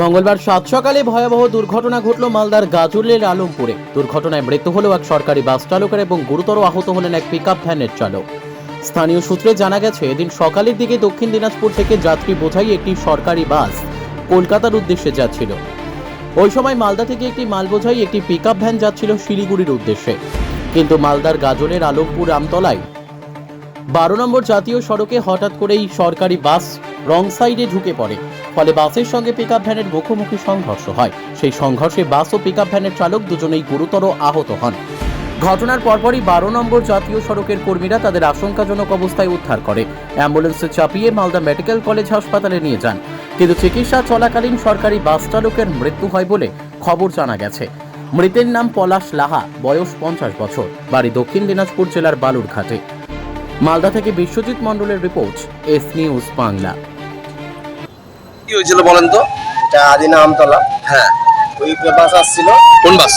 মঙ্গলবার সাত সকালে ভয়াবহ দুর্ঘটনা ঘটল মালদার গাজুলের আলমপুরে। দুর্ঘটনায় মৃত্যু হলো এক সরকারি বাস চালকের এবং গুরুতর আহত হলেন এক পিকআপ ভ্যানের চালক। স্থানীয় সূত্রে জানা গেছে, এদিন সকালের দিকে দক্ষিণ দিনাজপুর থেকে যাত্রী বোঝাই একটি সরকারি বাস কলকাতার উদ্দেশ্যে যাচ্ছিল। ওই সময় মালদা থেকে একটি মাল বোঝাই একটি পিকআপ ভ্যান যাচ্ছিল শিলিগুড়ির উদ্দেশ্যে। কিন্তু মালদার গাজলের আলমপুর আমতলায় বারো নম্বর জাতীয় সড়কে হঠাৎ করেই সরকারি বাস রং সাইডে ঢুকে পড়ে। ফলে বাসের সঙ্গে পিকআপ ভ্যানের মুখোমুখি সংঘর্ষ হয়। সেই সংঘর্ষে বাস ও পিকআপ ভ্যানের চালক দুজনেই গুরুতর আহত হন। ঘটনার পরপরই বারো নম্বর জাতীয় সড়কের কর্মীরা তাদের আশঙ্কাজনক অবস্থায় উদ্ধার করে। অ্যাম্বুলেন্সে চাপিয়ে মালদা মেডিকেল কলেজ হাসপাতালে নিয়ে যান। কিন্তু চিকিৎসা চলাকালীন সরকারি বাস চালকের মৃত্যু হয় বলে খবর জানা গেছে। মৃতের নাম পলাশ লাহা, বয়স পঞ্চাশ বছর, বাড়ি দক্ষিণ দিনাজপুর জেলার বালুরঘাটে। মালদা থেকে বিশ্বজিৎ মণ্ডলের রিপোর্ট, এস নিউজ বাংলা। কি হয়েছিল বলেন তো? এটা আদিনা আমতলা। হ্যাঁ। ওই বাস আসছিল। কোন বাস?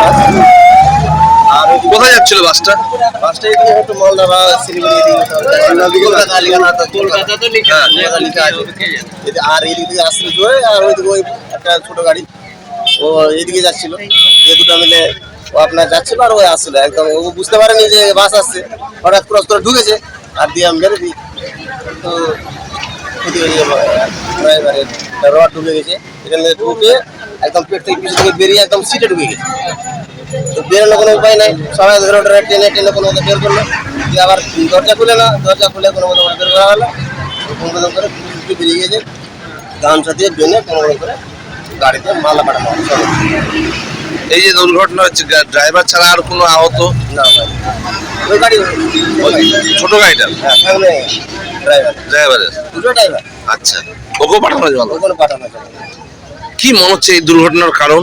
বাস। আর কোথায় যাচ্ছিল বাসটা? বাসটা এদিকে একটু মালদা বা শিলিগুড়ি এদিকে কলকাতা লিখা কলকাতা তো লিখা হ্যাঁ। আছে আর এদিক থেকে আসছিল জোরে আর ওইদিকে ওই একটা ছোট গাড়ি। ও এদিকে যাচ্ছিল। যে দুটো মিলে ও আপনার যাচ্ছিল আর ওই আসছিল। একদম ও বুঝতে পারেনি যে বাস আসছে। হঠাৎ ক্রস করে ঢুকেছে। আর দিয়ে আমি মেরে দিই তো ওদিকে ইয়ে ড্রাইভারের রড ঢুকে গেছে। এখানে ঢুকে একদম পেট থেকে পিছন থেকে বেরিয়ে একদম সিটে ঢুকে গেছে। তো বেরোনোর কোনো উপায় নাই। সবাই ধরে ধরে টেনে টেনে কোনো মতো বের করল। দিয়ে আবার দরজা খুলে না দরজা খুলে কোনো মতো বের করা হলো। কোনো করে বেরিয়ে গেছে। গামছা দিয়ে বেনে কোনো করে গাড়িতে মালা পাঠানো। এই যে দুর্ঘটনা হচ্ছে ড্রাইভার ছাড়া আর কোনো আহত? না ভাই। ওই গাড়ি ছোট গাড়িটা? হ্যাঁ ড্রাইভার ড্রাইভারের দুটো ড্রাইভার আচ্ছা। ওকেও পাঠানো যাবে? ওখানে পাঠানো যাবে। না। কি মনে হচ্ছে এই দুর্ঘটনার কারণ?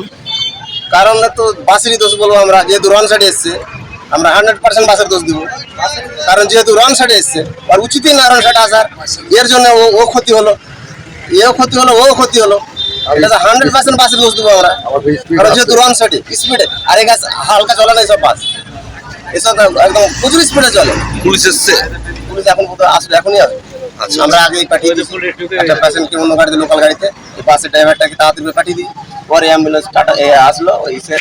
কারণ না তো বাসেরই দোষ বলব আমরা। যেহেতু রান সাইডে এসছে আমরা হান্ড্রেড পার্সেন্ট বাসের দোষ দিব। কারণ যেহেতু রান সাইডে এসছে আর উচিতই না রান সাইডে আসার। এর জন্য ও ও ক্ষতি হলো। এও ক্ষতি হলো ও ক্ষতি হলো। এটা হান্ড্রেড পার্সেন্ট বাসের দোষ দেবো আমরা। কারণ যেহেতু রান সাইডে স্পিডে আর এই গাছ হালকা চলে না এসব বাস। এসব একদম প্রচুর স্পিডে চলে। পুলিশ এসছে? পুলিশ এখন আসলে এখনই আসবে। আচ্ছা। আমরা আগেই পাঠিয়ে দিই একটা পেশেন্টকে অন্য গাড়িতে লোকাল গাড়িতে। বাসের ড্রাইভারটাকে তাড়াতাড়ি পাঠিয়ে দিই। পরে অ্যাম্বুলেন্স টাটা আসলো ওই সে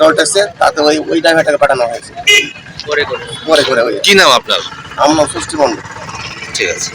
চলতে এসছে তাতে ওই ওই ড্রাইভারটাকে পাঠানো হয়েছে। পরে করে। পরে করে কি নাম আপনার? আমার নাম মন্ডল ঠিক আছে।